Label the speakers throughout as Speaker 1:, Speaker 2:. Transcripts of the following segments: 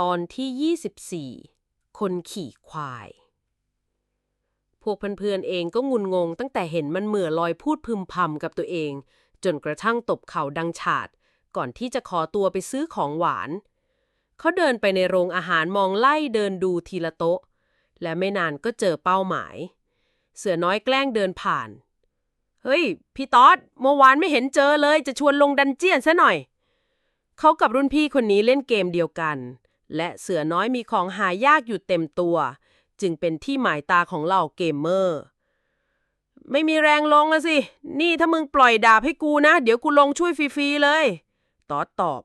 Speaker 1: ตอนที่ 24 คนขี่ควาย พวกเพื่อนๆเองก็งุนงงตั้งแต่เห็นมันเหมื่อลอยพูดพึมพำกับตัวเอง จนกระทั่งตบเข่าดังฉาด ก่อนที่จะขอตัวไปซื้อของหวาน เขาเดินไปในโรงอาหารมองไล่เดินดูทีละโต๊ะ และไม่นานก็เจอเป้าหมาย เสือน้อยแกล้งเดินผ่าน เฮ้ย พี่ต๊อดเมื่อวานไม่เห็นเจอเลย จะชวนลงดันเจียนซะหน่อยเขากับรุ่นพี่คนนี้เล่นเกมเดียวกัน และเสือน้อยมีของหายากอยู่เต็มตัว จึงเป็นที่หมายตาของเหล่าเกมเมอร์ ไม่มีแรงลงละสิ นี่ถ้ามึงปล่อยดาบให้กูนะ เดี๋ยวกูลงช่วยฟรีๆเลย ตอดตอบ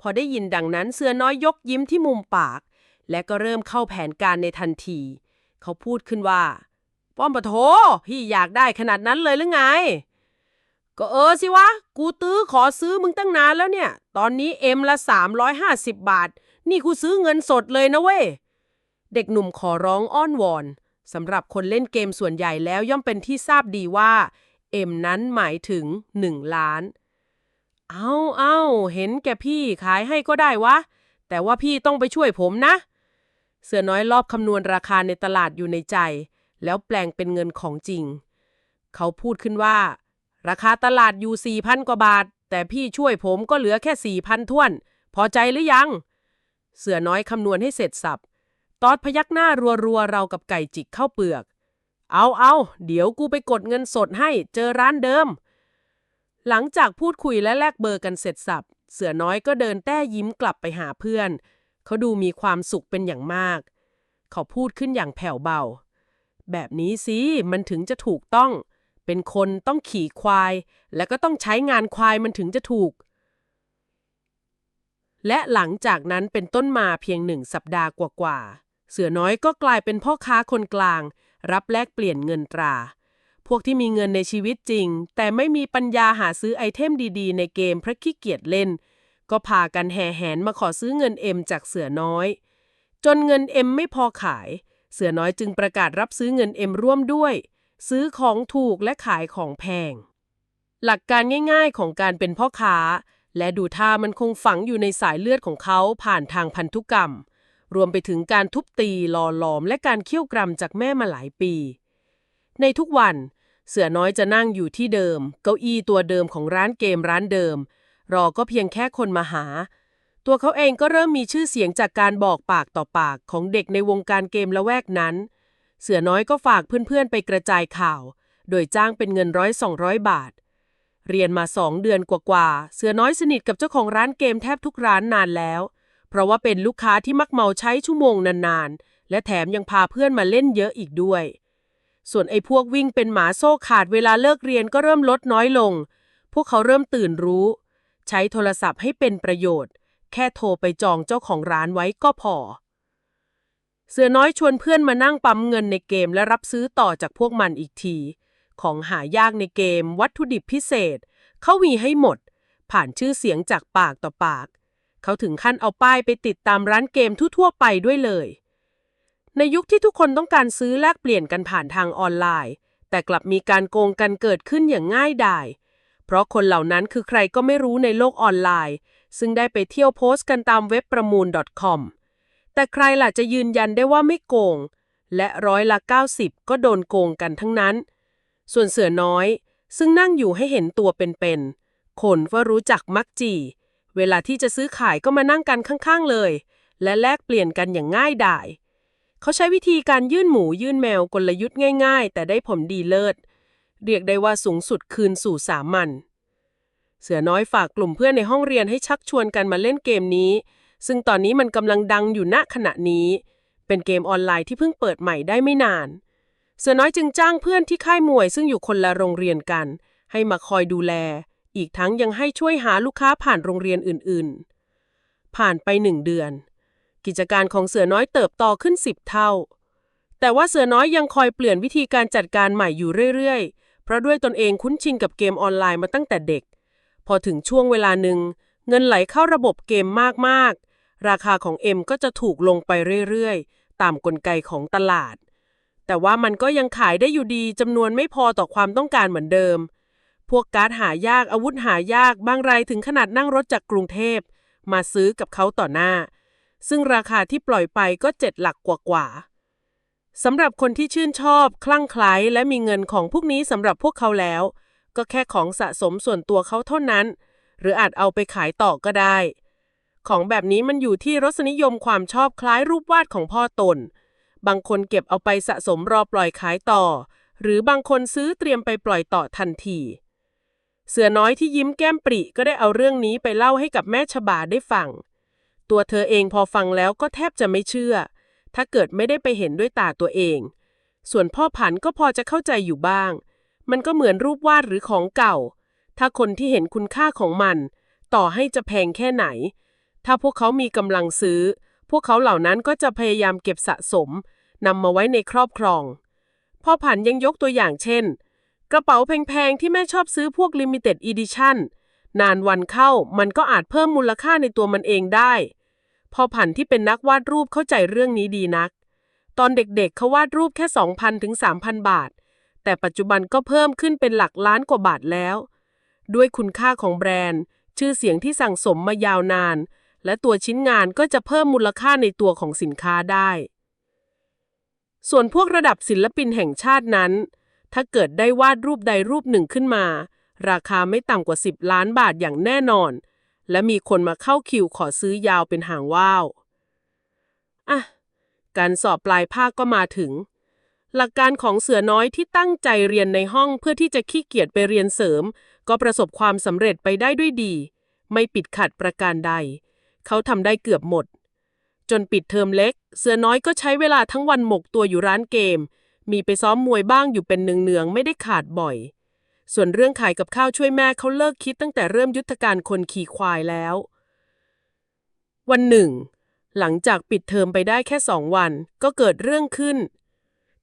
Speaker 1: พอได้ยินดังนั้นเสือน้อยยกยิ้มที่มุมปาก และก็เริ่มเข้าแผนการในทันที เขาพูดขึ้นว่า ป้อมปะโถพี่อยากได้ขนาดนั้นเลยหรือไงก็เออสิวะ กูตื้อขอซื้อมึงตั้งนานแล้วเนี่ย ตอนนี้เอ็มละ 350 บาท นี่กูซื้อเงินสดเลยนะเว้ย เด็กหนุ่มขอร้องอ้อนวอนสำหรับคนเล่นเกมส่วนใหญ่แล้วย่อมเป็นที่ทราบดีว่าเอ็มนั้นหมายถึง 1 ล้าน เอาเอาเห็นแกพี่ขายให้ก็ได้วะ แต่ว่าพี่ต้องไปช่วยผมนะ เสือน้อยรอบคำนวณราคาในตลาดอยู่ในใจ แล้วแปลงเป็นเงินของจริง เขาพูดขึ้นว่า ราคาตลาดอยู่4,000 กว่าบาท แต่พี่ช่วยผมก็เหลือแค่4,000ท้วน พอใจหรือยัง เสือน้อยคำนวณให้เสร็จสับ ตอดพยักหน้ารัวๆ เรากับไก่จิกเข้าเปลือก เอาเอา เดี๋ยวกูไปกดเงินสดให้ เจอร้านเดิม หลังจากพูดคุยและแลกเบอร์กันเสร็จสับ เสือน้อยก็เดินแต้ยิ้มกลับไปหาเพื่อน เขาดูมีความสุขเป็นอย่างมาก เขาพูดขึ้นอย่างแผ่วเบา แบบนี้สิมันถึงจะถูกต้อง เป็นคนต้องขี่ควาย และก็ต้องใช้งานควายมันถึงจะถูก และหลังจากนั้นเป็นต้นมาเพียงหนึ่งสัปดาห์กว่าๆ เสือน้อยก็กลายเป็นพ่อค้าคนกลาง รับแลกเปลี่ยนเงินตรา พวกที่มีเงินในชีวิตจริง แต่ไม่มีปัญญาหาซื้อไอเทมดีๆ ในเกมเพราะขี้เกียจเล่น ก็พากันแห่แหนมาขอซื้อเงินเอ็มจากเสือน้อย จนเงินเอ็มไม่พอขาย เสือน้อยจึงประกาศรับซื้อเงินเอ็มร่วมด้วย ซื้อของถูกและขายของแพง หลักการง่าย ๆ ของการเป็นพ่อค้า และดูท่ามันคงฝังอยู่ในสายเลือดของเขาผ่านทางพันธุกรรม รวมไปถึงการทุบตีหล่อหลอมและการเคี่ยวกรำจากแม่มาหลายปี ในทุกวัน เสือน้อยจะนั่งอยู่ที่เดิม เก้าอี้ตัวเดิมของร้านเกมร้านเดิม รอก็เพียงแค่คนมาหา ตัวเขาเองก็เริ่มมีชื่อเสียงจากการบอกปากต่อปากของเด็กในวงการเกมละแวกนั้น เสือน้อยก็ฝากเพื่อนๆไปกระจายข่าว โดยจ้างเป็นเงินร้อยสองร้อยบาท เรียนมาสองเดือนกว่าๆ เสือน้อยสนิทกับเจ้าของร้านเกมแทบทุกร้านนานแล้ว เพราะว่าเป็นลูกค้าที่มักเมาใช้ชั่วโมงนานๆ และแถมยังพาเพื่อนมาเล่นเยอะอีกด้วย ส่วนไอ้พวกวิ่งเป็นหมาโซ่ขาดเวลาเลิกเรียนก็เริ่มลดน้อยลง พวกเขาเริ่มตื่นรู้ ใช้โทรศัพท์ให้เป็นประโยชน์ แค่โทรไปจองเจ้าของร้านไว้ก็พอ เสือน้อยชวนเพื่อนมานั่งปั๊มเงินในเกมและรับซื้อต่อจากพวกมันอีกที ของหายากในเกมวัตถุดิบพิเศษ เขามีให้หมด ผ่านชื่อเสียงจากปากต่อปาก เขาถึงขั้นเอาป้ายไปติดตามร้านเกมทั่วๆไปด้วยเลย ในยุคที่ทุกคนต้องการซื้อแลกเปลี่ยนกันผ่านทางออนไลน์ แต่กลับมีการโกงกันเกิดขึ้นอย่างง่ายดายเพราะคนเหล่านั้นคือใครก็ไม่รู้ในโลกออนไลน์ ซึ่งได้ไปเที่ยวโพสต์กันตามเว็บประมูล .com แต่ใครล่ะจะยืนยันได้ว่าไม่โกง และร้อยละ 90 ก็โดนโกงกันทั้งนั้น ส่วนเสือน้อย ซึ่งนั่งอยู่ให้เห็นตัวเป็นๆคนว่ารู้จักมักจี เวลาที่จะซื้อขายก็มานั่งกันข้างๆเลย และแลกเปลี่ยนกันอย่างง่ายดายเขาใช้วิธีการยื่นหมูยื่นแมวกลยุทธ์ง่าย ๆ แต่ได้ผลดีเลิศ เรียกได้ว่าสูงสุดคืนสู่สามัญเสือน้อยฝากกลุ่มเพื่อนในห้องเรียนให้ชักชวนกันมาเล่นเกมนี้ ซึ่งตอนนี้มันกำลังดังอยู่ณขณะนี้ เป็นเกมออนไลน์ที่เพิ่งเปิดใหม่ได้ไม่นาน เสือน้อยจึงจ้างเพื่อนที่ค่ายมวยซึ่งอยู่คนละโรงเรียนกัน ให้มาคอยดูแล อีกทั้งยังให้ช่วยหาลูกค้าผ่านโรงเรียนอื่นๆ ผ่านไปหนึ่งเดือน กิจการของเสือน้อยเติบโตขึ้นสิบเท่า แต่ว่าเสือน้อยยังคอยเปลี่ยนวิธีการจัดการใหม่อยู่เรื่อยๆ เพราะด้วยตนเองคุ้นชินกับเกมออนไลน์มาตั้งแต่เด็ก พอถึงช่วงเวลาหนึ่งเงินไหลเข้าระบบเกมมากๆ ราคาของเอ็มก็จะถูกลงไปเรื่อยๆ ตามกลไกของตลาด แต่ว่ามันก็ยังขายได้อยู่ดีจำนวนไม่พอต่อความต้องการเหมือนเดิม พวกการ์ดหายากอาวุธหายากบางรายถึงขนาดนั่งรถจากกรุงเทพ มาซื้อกับเขาต่อหน้า ซึ่งราคาที่ปล่อยไปก็เจ็ดหลักกว่าๆสำหรับคนที่ชื่นชอบ คลั่งไคล้และมีเงินของพวกนี้สำหรับพวกเขาแล้ว ก็แค่ของสะสมส่วนตัวเขาเท่านั้น หรืออาจเอาไปขายต่อก็ได้ ของแบบนี้มันอยู่ที่รสนิยมความชอบคล้ายรูปวาดของพ่อตน บางคนเก็บเอาไปสะสมรอปล่อยขายต่อ หรือบางคนซื้อเตรียมไปปล่อยต่อทันที เสือน้อยที่ยิ้มแก้มปริก็ได้เอาเรื่องนี้ไปเล่าให้กับแม่ชบาได้ฟัง ตัวเธอเองพอฟังแล้วก็แทบจะไม่เชื่อ ถ้าเกิดไม่ได้ไปเห็นด้วยตาตัวเอง ส่วนพ่อผันก็พอจะเข้าใจอยู่บ้าง มันก็เหมือนรูปวาดหรือของเก่า ถ้าคนที่เห็นคุณค่าของมัน ต่อให้จะแพงแค่ไหน ถ้าพวกเขามีกำลังซื้อพวกเขาเหล่านั้นก็จะพยายามเก็บสะสม นำมาไว้ในครอบครอง พ่อผันยังยกตัวอย่างเช่น กระเป๋าแพงๆ ที่แม่ชอบซื้อพวก Limited Edition นานวันเข้ามันก็อาจเพิ่มมูลค่าในตัวมันเองได้ พ่อผันที่เป็นนักวาดรูปเข้าใจเรื่องนี้ดีนัก ตอนเด็กๆเขาวาดรูปแค่ 2,000ถึง3,000 บาท แต่ปัจจุบันก็เพิ่มขึ้นเป็นหลักล้านกว่าบาทแล้ว ด้วยคุณค่าของแบรนด์ ชื่อเสียงที่สั่งสมมายาวนานและตัวชิ้นงานก็จะเพิ่มมูลค่าในตัวของสินค้าได้ ส่วนพวกระดับศิลปินแห่งชาตินั้น ถ้าเกิดได้วาดรูปใดรูปหนึ่งขึ้นมา ราคาไม่ต่ำกว่า 10 ล้านบาทอย่างแน่นอน และมีคนมาเข้าคิวขอซื้อยาวเป็นหางว่าวอะการสอบปลายภาคก็มาถึง หลักการของเสือน้อยที่ตั้งใจเรียนในห้องเพื่อที่จะขี้เกียจไปเรียนเสริม ก็ประสบความสำเร็จไปได้ด้วยดี ไม่ปิดขัดประการใด เขาทำได้เกือบหมด จนปิดเทอมเล็ก เสือน้อยก็ใช้เวลาทั้งวันหมกตัวอยู่ร้านเกม มีไปซ้อมมวยบ้างอยู่เป็นเนืองๆไม่ได้ขาดบ่อย ส่วนเรื่องขายกับข้าวช่วยแม่เขาเลิกคิดตั้งแต่เริ่มยุทธการคนขี่ควายแล้ว วันหนึ่ง หลังจากปิดเทอมไปได้แค่สองวัน ก็เกิดเรื่องขึ้น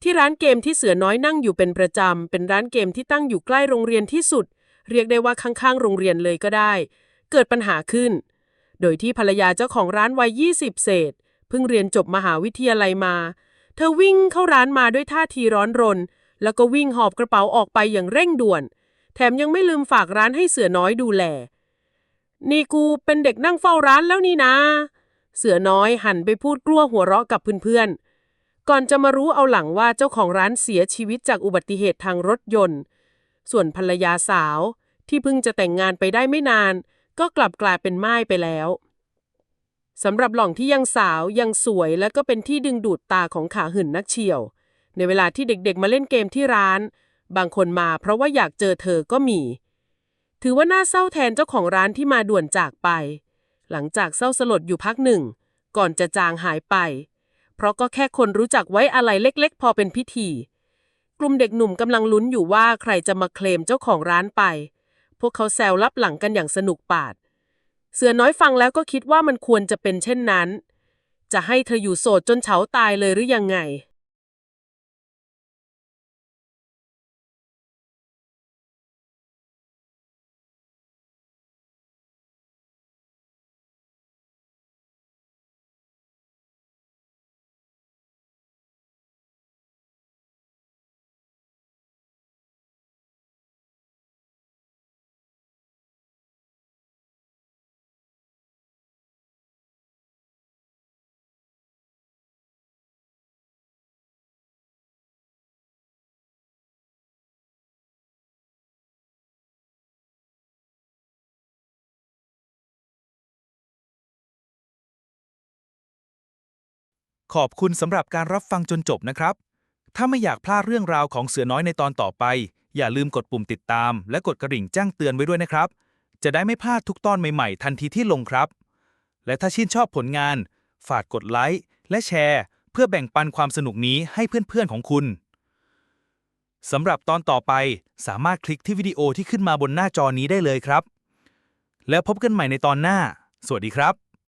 Speaker 1: ที่ร้านเกมที่เสือน้อยนั่งอยู่เป็นประจำเป็นร้านเกมที่ตั้งอยู่ใกล้โรงเรียนที่สุด เรียกได้ว่าข้างๆ โรงเรียนเลยก็ได้ เกิดปัญหาขึ้น โดยที่ภรรยาเจ้าของร้านวัย 20 เศษ เพิ่งเรียนจบมหาวิทยาลัยมา เธอวิ่งเข้าร้านมาด้วยท่าทีร้อนรน แล้วก็วิ่งหอบกระเป๋าออกไปอย่างเร่งด่วน แถมยังไม่ลืมฝากร้านให้เสือน้อยดูแล นี่กูเป็นเด็กนั่งเฝ้าร้านแล้วนี่นะ เสือน้อยหันไปพูดกลัวหัวเราะกับเพื่อนๆ ก่อนจะมารู้เอาหลังว่าเจ้าของร้านเสียชีวิตจากอุบัติเหตุทางรถยนต์ ส่วนภรรยาสาวที่เพิ่งจะแต่งงานไปได้ไม่นาน ก็กลับกลายเป็นไม่ายไปแล้วสำหรับหล่องที่ยังสาวยังสวยและก็เป็นที่ดึงดูดตาของขาหื่นนักเชี่ยว ในเวลาที่เด็กๆมาเล่นเกมที่ร้าน บางคนมาเพราะว่าอยากเจอเธอก็มี ถือว่าน่าเศร้าแทนเจ้าของร้านที่มาด่วนจากไป หลังจากเศร้าสลดอยู่พักหนึ่ง ก่อนจะจางหายไป เพราะก็แค่คนรู้จักไว้อะไรเล็กๆ พอเป็นพิธี กลุ่มเด็กหนุ่มกำลังลุ้นอยู่ว่าใครจะมาเคลมเจ้าของร้านไป พวกเขาแซวลับหลังกันอย่างสนุกปาด เสือน้อยฟังแล้วก็คิดว่ามันควรจะเป็นเช่นนั้น จะให้เธออยู่โสดจนเฉาตายเลยหรือยังไง
Speaker 2: ขอบคุณสำหรับการรับฟังจนจบนะครับ ถ้าไม่อยากพลาดเรื่องราวของเสือน้อยในตอนต่อไป อย่าลืมกดปุ่มติดตาม และกดกระดิ่งแจ้งเตือนไว้ด้วยนะครับ จะได้ไม่พลาดทุกตอนใหม่ๆ ทันทีที่ลงครับ และถ้าชื่นชอบผลงาน ฝากกดไลค์และแชร์ เพื่อแบ่งปันความสนุกนี้ให้เพื่อนๆของคุณสำหรับตอนต่อไปสามารถคลิกที่วิดีโอที่ขึ้นมาบนหน้าจอนี้ได้เลยครับ แล้วพบกันใหม่ในตอนหน้า สวัสดีครับ